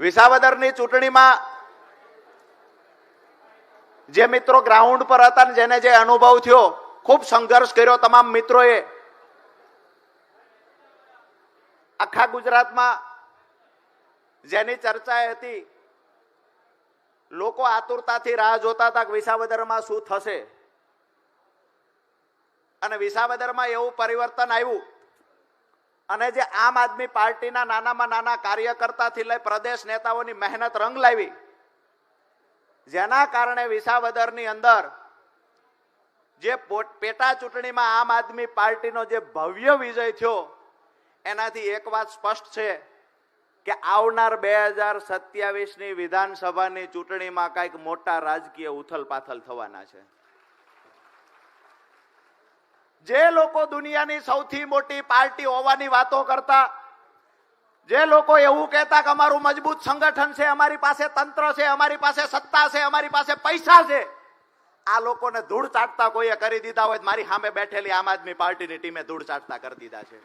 વિસાવદરની ચૂંટણીમાં જે મિત્રો ગ્રાઉન્ડ પર હતા જેને જે અનુભવ થયો, ખૂબ સંઘર્ષ કર્યો તમામ મિત્રોએ. આખા ગુજરાતમાં જેની ચર્ચા હતી, લોકો આતુરતાથી રાહ જોતા હતા કે વિસાવદરમાં શું થશે. અને વિસાવદરમાં એવું પરિવર્તન આવ્યું અને જે આમ આદમી પાર્ટીના નાનામાં નાના કાર્યકર્તાથી લઈ પ્રદેશ નેતાઓની મહેનત રંગ લાવી, જેના કારણે વિસાવદરની અંદર જે પોટ- ચૂંટણીમાં આમ આદમી પાર્ટીનો જે ભવ્ય વિજય થયો, એનાથી એક વાત સ્પષ્ટ છે કે આવનાર બે હજાર સત્યાવીસની વિધાનસભાની ચૂંટણીમાં કાંઈક મોટા રાજકીય ઉથલપાથલ થવાના છે. જે લોકો દુનિયાની સૌથી મોટી પાર્ટી હોવાની વાતો કરતા, જે લોકો એવું કહેતા કે અમારું મજબૂત સંગઠન છે, અમારી પાસે તંત્ર છે, અમારી પાસે સત્તા છે, અમારી પાસે પૈસા છે, આ લોકોને ધૂળ ચાટતા કોઈએ કરી દીધા હોય મારી સામે બેઠેલી આમ આદમી પાર્ટીની ટીમે ધૂળ ચાટતા કરી દીધા છે.